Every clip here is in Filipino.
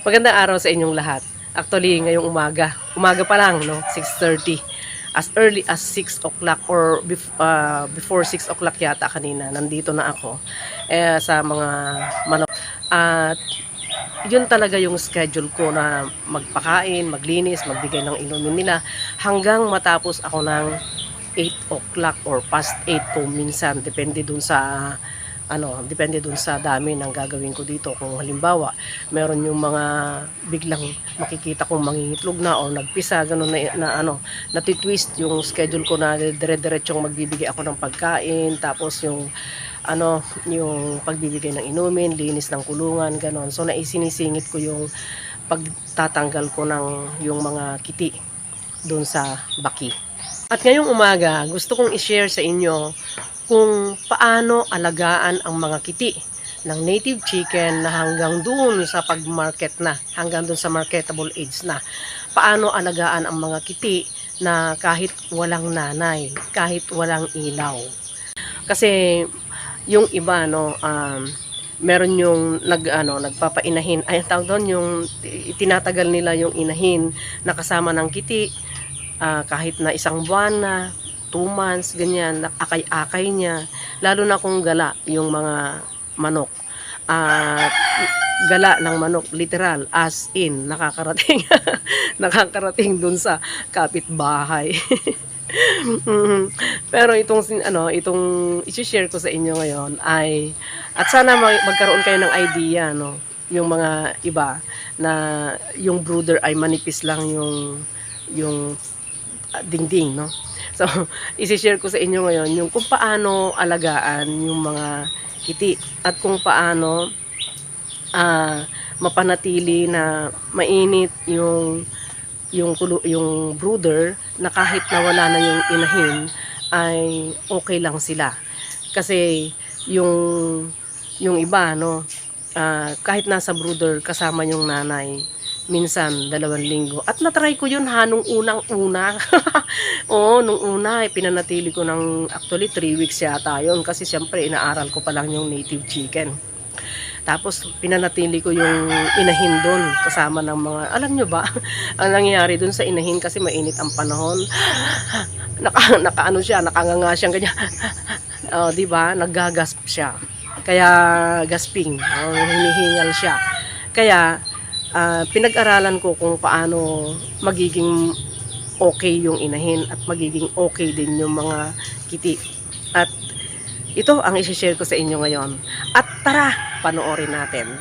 Magandang araw sa inyong lahat. Actually, ngayong umaga. Umaga pa lang, no? 6.30. As early as 6 o'clock or bef- uh, before 6 o'clock yata kanina, nandito na ako eh, sa mga manok. At yun talaga yung schedule ko na magpakain, maglinis, magbigay ng inumin nila hanggang matapos ako ng 8 o'clock or past 8 kung minsan. Depende dun sa ano, depende dun sa dami ng gagawin ko dito. Kung halimbawa, meron yung mga biglang makikita kong mangingitlog na o nagpisa, ganun na, na ano, natitwist yung schedule ko na dire-diretsong magbibigay ako ng pagkain, tapos yung ano, yung pagbibigay ng inumin, linis ng kulungan, ganun. So, naisinisingit ko yung pagtatanggal ko ng yung mga kiti doon sa baki. At ngayong umaga, gusto kong i-share sa inyo kung paano alagaan ang mga kiti ng native chicken na hanggang doon sa pag-market na, hanggang doon sa marketable age na. Paano alagaan ang mga kiti na kahit walang nanay, kahit walang ilaw. Kasi yung iba no, um, meron yung nag ano nagpapainahin ay tawag doon yung itinatagal nila yung inahin na kasama ng kiti ah, kahit na isang buwan na 2 months ganyan akay-akay niya lalo na kung gala yung mga manok at gala ng manok literal as in nakakarating nakakarating dun sa kapitbahay Mhm. Pero itong ano, itong i-share ko sa inyo ngayon ay at sana mag- magkaroon kayo ng idea no, yung mga iba na yung brooder ay manipis lang yung yung dingding no. So, i-share ko sa inyo ngayon yung kung paano alagaan yung mga kiti at kung paano ah mapanatili na mainit yung yung yung brooder na kahit na wala na yung inahin ay okay lang sila. Kasi yung yung iba no ah, kahit nasa brooder kasama yung nanay minsan dalawang linggo. At natry ko yun ha nung unang una. Oo nung una eh, pinanatili ko ng actually 3 weeks yata yun. Kasi syempre inaaral ko pa lang yung native chicken. Tapos pinanatili ko yung inahin doon kasama ng mga alam nyo ba ang nangyayari doon sa inahin kasi mainit ang panahon. Naka, nakaano siya nakanganga siyang ganyan. Oh, di ba? Naggagasp siya. Kaya gasping. Oh, hinihingal siya. Kaya ah, pinag-aralan ko kung paano magiging okay yung inahin at magiging okay din yung mga kiti at ito ang isi-share ko sa inyo ngayon. At tara, panoorin natin.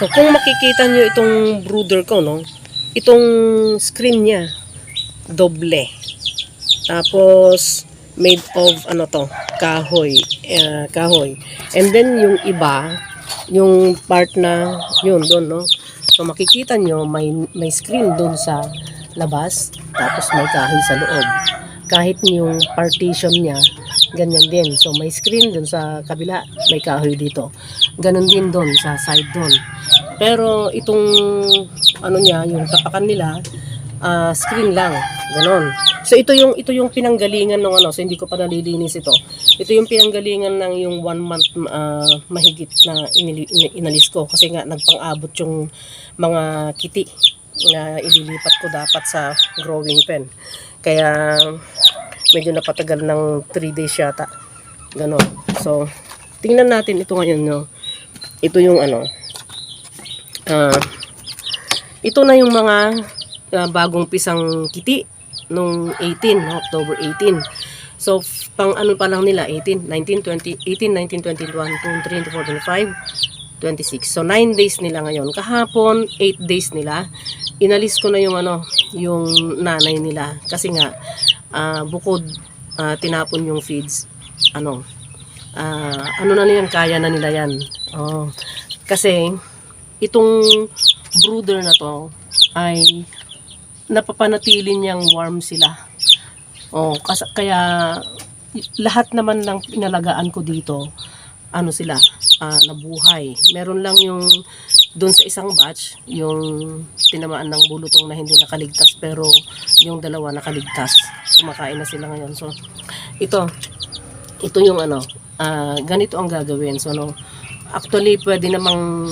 So kung makikita nyo itong brooder ko, no? Itong screen niya, doble. Tapos, made of, ano to, kahoy. eh, kahoy. And then, yung iba, yung part na, yun, doon, no? So, makikita nyo, may, may screen doon sa labas. Tapos, may kahoy sa loob. Kahit yung partition niya, ganyan din. So, may screen doon sa kabila, may kahoy dito. Ganon din doon sa side doon. Pero itong ano niya, yung tapakan nila, ah, screen lang. Ganon. So ito yung ito yung pinanggalingan ng ano, so hindi ko pa nalilinis ito. Ito yung pinanggalingan ng yung one month ah, mahigit na inili- in- inalis ko kasi nga nagpang-abot yung mga kiti na ililipat ko dapat sa growing pen. Kaya medyo napatagal ng 3 days yata. Ganon. So, tingnan natin ito ngayon, no. Ito yung ano. ah, ito na yung mga ah, bagong pisang kiti nung 18, no, October 18. So, pang ano pa lang nila, 18, 19, 20, 18, 19, 21, 23, 24, 25, 26. So, 9 days nila ngayon. Kahapon, 8 days nila. Inalis ko na yung ano, yung nanay nila. Kasi nga, ah, bukod ah, tinapon yung feeds, ano, ah, ano na yan, kaya na nila yan. Oh, kasi, itong brooder na to ay napapanatili niyang warm sila. Oh, kas kaya lahat naman ng pinalagaan ko dito, ano sila, ah, nabuhay. Meron lang yung doon sa isang batch, yung tinamaan ng bulutong na hindi nakaligtas pero yung dalawa nakaligtas. Kumakain na sila ngayon. So, ito, ito yung ano, ah, ganito ang gagawin. So, no, actually, pwede namang,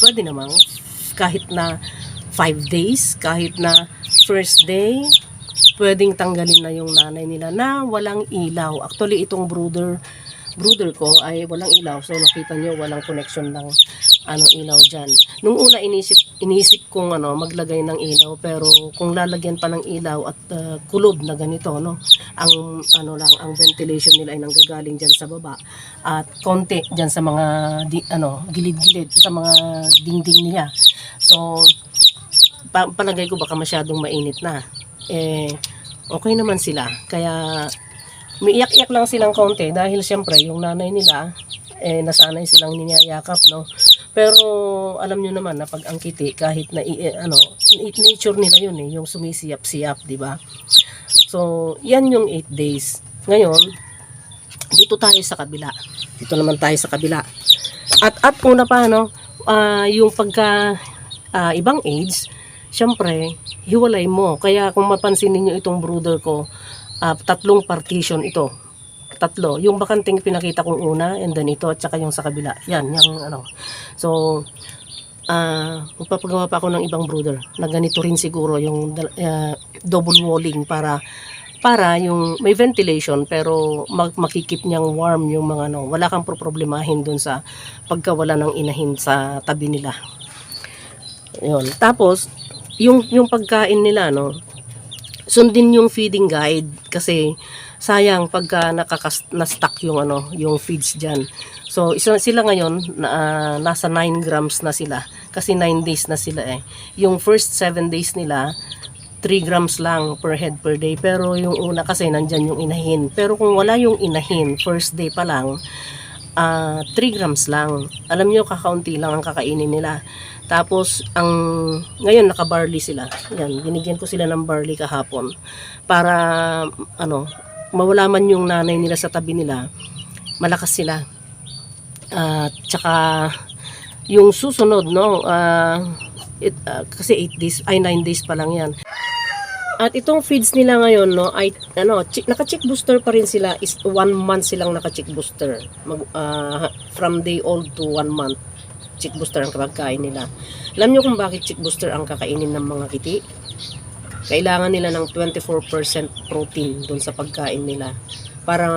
pwede namang kahit na 5 days, kahit na first day, pwedeng tanggalin na yung nanay nila na walang ilaw. Actually, itong brooder, brooder ko ay walang ilaw. So, nakita nyo, walang connection ng ano, ilaw dyan. Nung una, inisip, inisip kong ano, maglagay ng ilaw. Pero kung lalagyan pa ng ilaw at uh, kulob na ganito, no, ang ano lang, ang ventilation nila ay nanggagaling dyan sa baba. At konti dyan sa mga di, ano, gilid-gilid, sa mga dingding niya. So, pa- palagay ko baka masyadong mainit na. Eh, okay naman sila. Kaya, umiiyak-iyak lang silang konti dahil siyempre yung nanay nila, eh, nasanay silang ninyayakap, no? Pero, alam nyo naman na pag ang kiti, kahit na, eh, ano, nature nila yun eh, yung sumisiyap-siyap, di ba? So, yan yung 8 days. Ngayon, dito tayo sa kabila. Dito naman tayo sa kabila. At at una pa no, ah, yung pagka ah, ibang age, syempre, hiwalay mo. Kaya kung mapansin niyo itong brooder ko, ah, tatlong partition ito. Tatlo. Yung bakanting pinakita kong una, and then ito, at saka yung sa kabila. Yan, yung ano. So, ah magpapagawa pa ako ng ibang brooder na ganito rin siguro yung ah, double walling para para yung may ventilation pero mag, makikip niyang warm yung mga ano, wala kang problemahin dun sa pagkawala ng inahin sa tabi nila. Yun. Tapos, yung, yung pagkain nila, no, sundin yung feeding guide kasi sayang pagka nakakas, na-stuck yung ano, yung feeds diyan. So, isa sila ngayon na, ah, nasa 9 grams na sila kasi 9 days na sila eh. Yung first 7 days nila 3 grams lang per head per day. Pero yung una kasi nandyan yung inahin. Pero kung wala yung inahin, first day pa lang, ah 3 grams lang. Alam nyo, kakaunti lang ang kakainin nila. Tapos, ang ngayon naka-barley sila. Yan, binigyan ko sila ng barley kahapon. Para, ano, mawala man yung nanay nila sa tabi nila, malakas sila. At tsaka, yung susunod, no, ah, it, ah, kasi 8 days, ay 9 days pa lang yan. At itong feeds nila ngayon, no, ay, ano, chick, naka-chick booster pa rin sila, is one month silang naka-chick booster. Mag, ah, from day old to one month, chick booster ang pagkain nila. Alam nyo kung bakit chick booster ang kakainin ng mga kiti? Kailangan nila ng 24% protein dun sa pagkain nila para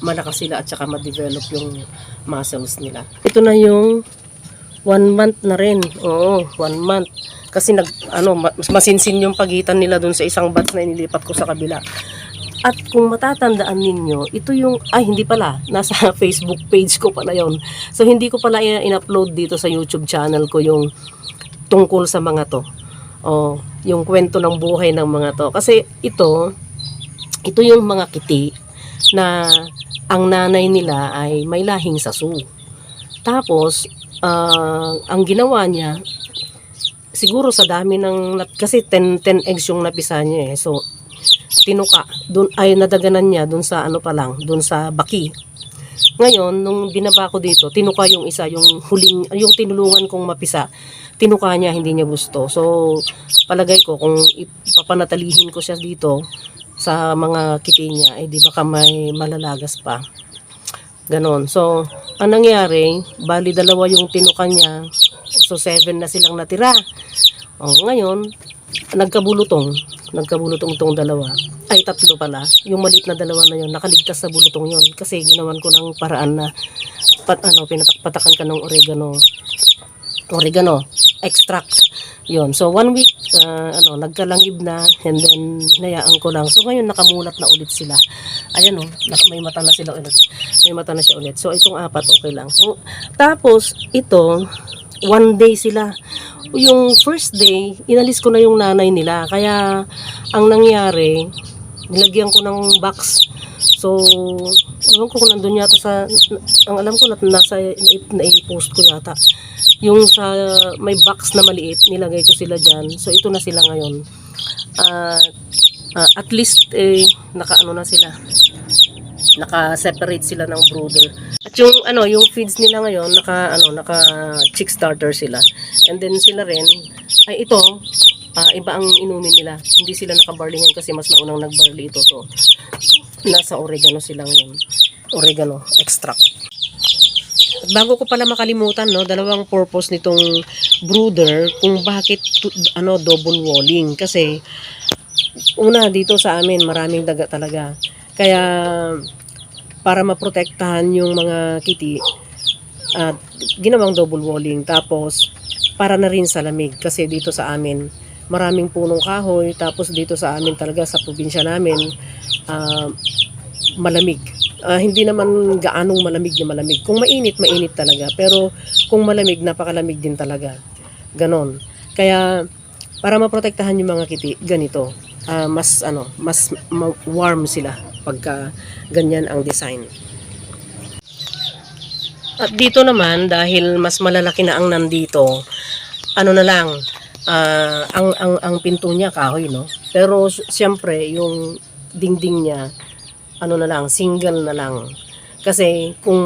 malakas sila at saka ma-develop yung muscles nila. Ito na yung one month na rin. Oo, one month. Kasi nag, ano, ma- mas masinsin yung pagitan nila dun sa isang batch na inilipat ko sa kabila. At kung matatandaan ninyo, ito yung, ay hindi pala, nasa Facebook page ko pala yon So hindi ko pala in-upload dito sa YouTube channel ko yung tungkol sa mga to. O, yung kwento ng buhay ng mga to. Kasi ito, ito yung mga kiti na ang nanay nila ay may lahing sasu. Tapos, ah, ang ginawa niya, siguro sa dami ng, kasi 10, 10 eggs yung napisa niya eh. So, tinuka, dun, ay nadaganan niya dun sa ano pa lang, dun sa baki. Ngayon, nung binaba ko dito, tinuka yung isa, yung huling, yung tinulungan kong mapisa, tinuka niya, hindi niya gusto. So, palagay ko, kung ipapanatalihin ko siya dito, sa mga kiti niya, eh di baka may malalagas pa. Ganon. So, ang nangyari, bali dalawa yung tinuka niya. So, seven na silang natira. O, ngayon, nagkabulutong. Nagkabulutong tong dalawa. Ay, tatlo pala. Yung maliit na dalawa na yun, nakaligtas sa bulutong yun. Kasi ginawan ko ng paraan na pat, ano, pinatakpatakan ka ng oregano. Oregano. Extract. Yon so one week uh, ano nagkalangib na and then hinayaan ko lang. So ngayon nakamulat na ulit sila. Ayan oh. May mata na sila ulit. May mata na siya ulit. So itong apat okay lang. So, tapos ito one day sila yung first day inalis ko na yung nanay nila kaya ang nangyari nilagyan ko ng box So, ewan ko kung nandun yata sa, ang alam ko na nasa, na, post ko yata. Yung sa, may box na maliit, nilagay ko sila dyan. So, ito na sila ngayon. Ah, ah, at least, eh, naka-ano na sila. Naka-separate sila ng brooder. At yung, ano, yung feeds nila ngayon, naka, ano, naka chick starter sila. And then sila rin, ay ito, ah, iba ang inumin nila. Hindi sila naka-barley ngayon kasi mas naunang nag-barley ito. So, nasa oregano sila ngayon. Oregano extract. At bago ko pala makalimutan, no, dalawang purpose nitong brooder kung bakit tu- ano double walling kasi una dito sa amin maraming daga talaga. Kaya para maprotektahan yung mga kiti at ginawang double walling. Tapos para na rin sa lamig. Kasi dito sa amin maraming punong kahoy. Tapos dito sa amin talaga sa probinsya namin ah, malamig. Ah, hindi naman gaanong malamig na malamig. Kung mainit mainit talaga. Pero kung malamig napakalamig din talaga. Ganon. Kaya para maprotektahan yung mga kiti ganito. Ah, mas ano mas ma- warm sila pagka ganyan ang design at dito naman, dahil mas malalaki na ang nandito, ano na lang, ah, ang, ang, ang pinto niya kahoy, no? Pero siyempre, yung dingding niya, ano na lang, single na lang. Kasi kung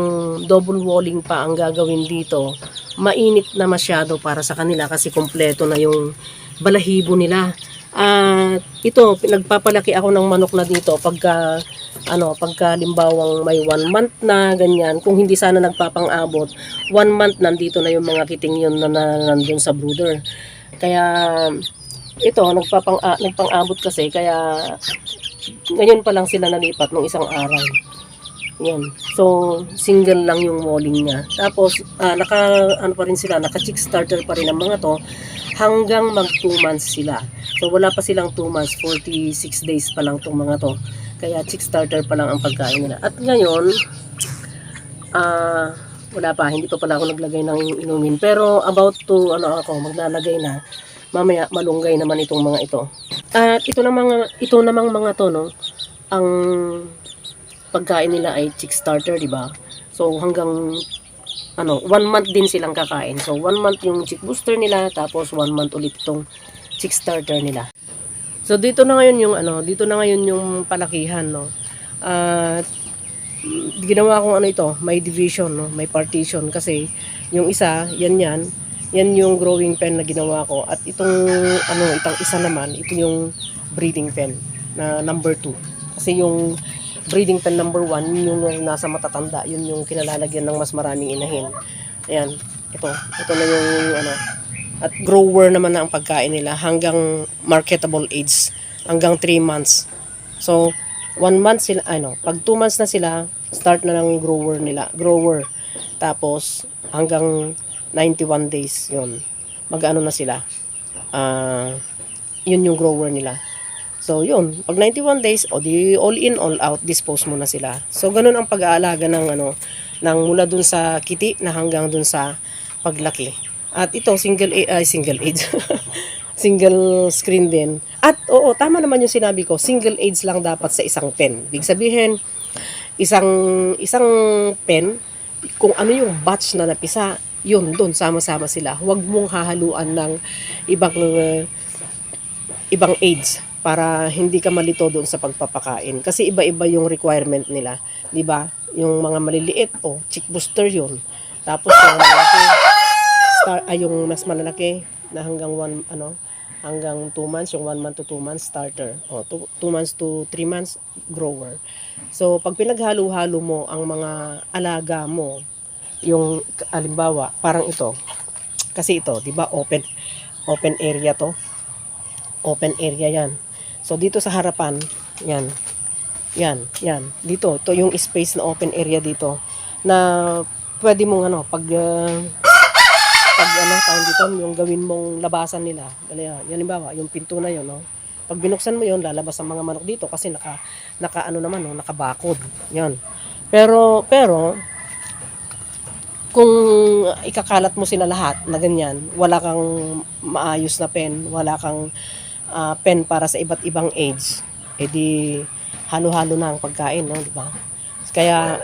double walling pa ang gagawin dito, mainit na masyado para sa kanila kasi kompleto na yung balahibo nila. At ito, nagpapalaki ako ng manok na dito pagka ano, pagka limbawang may one month na ganyan, kung hindi sana nagpapang-abot, one month nandito na yung mga kiting yun na, na nandun sa brooder. Kaya ito, nagpapang, nagpang-abot kasi, kaya ngayon pa lang sila nalipat nung isang araw. Yan. So, single lang yung walling niya. Tapos, ah, naka, ano pa rin sila, naka chick starter pa rin ang mga to hanggang mag 2 months sila. So, wala pa silang 2 months, 46 days pa lang tong mga to. Kaya chick starter pa lang ang pagkain nila. At ngayon, ah, wala pa, hindi pa pala ako naglagay ng inumin. Pero about to, ano ako, maglalagay na. Mamaya, malunggay naman itong mga ito. At ito na mga, ito namang mga to, no, ang pagkain nila ay chick starter, di ba? So, hanggang ano, one month din silang kakain. So, one month yung chick booster nila, tapos one month ulit itong chick starter nila. So, dito na ngayon yung ano, dito na ngayon yung palakihan, no. At ginawa kong ano ito, may division, no, may partition kasi yung isa, yan yan, yan yung growing pen na ginawa ko at itong ano, itong isa naman, ito yung breeding pen na number 2. Kasi yung breeding pen number 1, yun yung nasa matatanda, yun yung kinalalagyan ng mas maraming inahin. Ayan, ito, ito na yung ano, at grower naman na ang pagkain nila hanggang marketable age, hanggang 3 months. So, 1 month sila, ano, pag 2 months na sila, start na ng grower nila, grower. Tapos, hanggang 91 days, yun. Mag-ano na sila. Ah, yun yung grower nila. So, yun. Pag 91 days, o di all in, all out, dispose mo na sila. So, ganun ang pag-aalaga ng ano, ng mula dun sa kiti na hanggang dun sa paglaki. At ito, single, ay, single age. single screen din. At, oo, tama naman yung sinabi ko, single age lang dapat sa isang pen. Big sabihin, isang, isang pen, kung ano yung batch na napisa, yun, doon, sama-sama sila. Huwag mong hahaluan ng ibang uh, ibang age para hindi ka malito doon sa pagpapakain. Kasi iba-iba yung requirement nila. 'di ba Yung mga maliliit, oh, chick booster yun. Tapos yung malaki, star, ay yung mas malalaki na hanggang one, ano, hanggang 2 months, yung 1 month to 2 months starter. O, 2 months to 3 months grower. So, pag pinaghalo-halo mo ang mga alaga mo, yung alimbawa, parang ito. Kasi ito, 'di ba, open open area 'to open area yan. So, dito sa harapan, yan. Yan, yan. Dito, ito yung space na open area dito na pwede mong ano, pag uh, pag ano, tawag dito, yung gawin mong labasan nila. Yan, yan halimbawa, yung pinto na yun, no? Pag binuksan mo yun, lalabas ang mga manok dito kasi naka, naka ano naman, no? nakabakod. Yan. Pero, pero, kung ikakalat mo sila lahat na ganyan, wala kang maayos na pen, wala kang ah, pen para sa iba't ibang age, edi halo-halo na ang pagkain, no, di ba? Kaya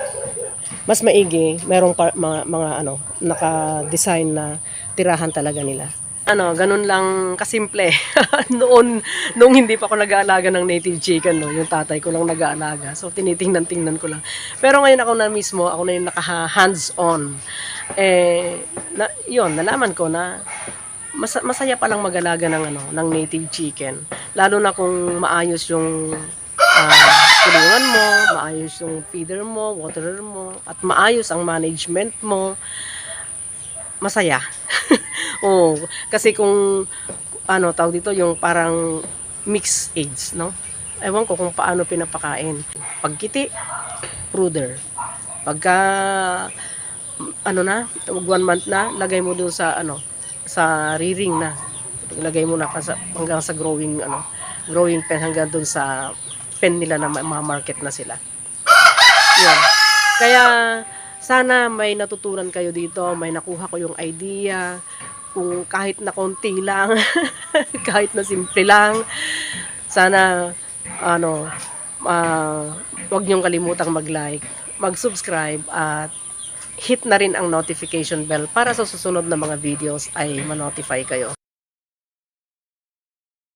mas maigi, merong par- mga, mga ano, naka-design na tirahan talaga nila. Ano, ganun lang kasimple. Noon, nung hindi pa ako nag-aalaga ng native chicken, no, yung tatay ko lang nag-aalaga. So, tinitingnan-tingnan ko lang. Pero ngayon ako na mismo, ako na yung naka-hands-on. Eh, na, yun, nalaman ko na mas, masaya palang mag-alaga ng ano ng native chicken lalo na kung maayos yung kulungan mo maayos yung feeder mo waterer mo at maayos ang management mo masaya Oo, kasi kung ano tawag dito yung parang mixed age, no? Ewan ko kung paano pinapakain. Pagkiti, pruder. Pagka ano na, one month na, lagay mo doon sa ano, sa rearing na. Lagay mo na hanggang sa growing ano, growing pen hanggang doon sa pen nila na ma- market na sila. Yun. Kaya sana may natutunan kayo dito, may nakuha ko yung idea, kung kahit na konti lang, kahit na simple lang, sana ano, ah, wag niyong kalimutang mag-like, mag-subscribe at hit na rin ang notification bell para sa susunod na mga videos ay ma-notify kayo.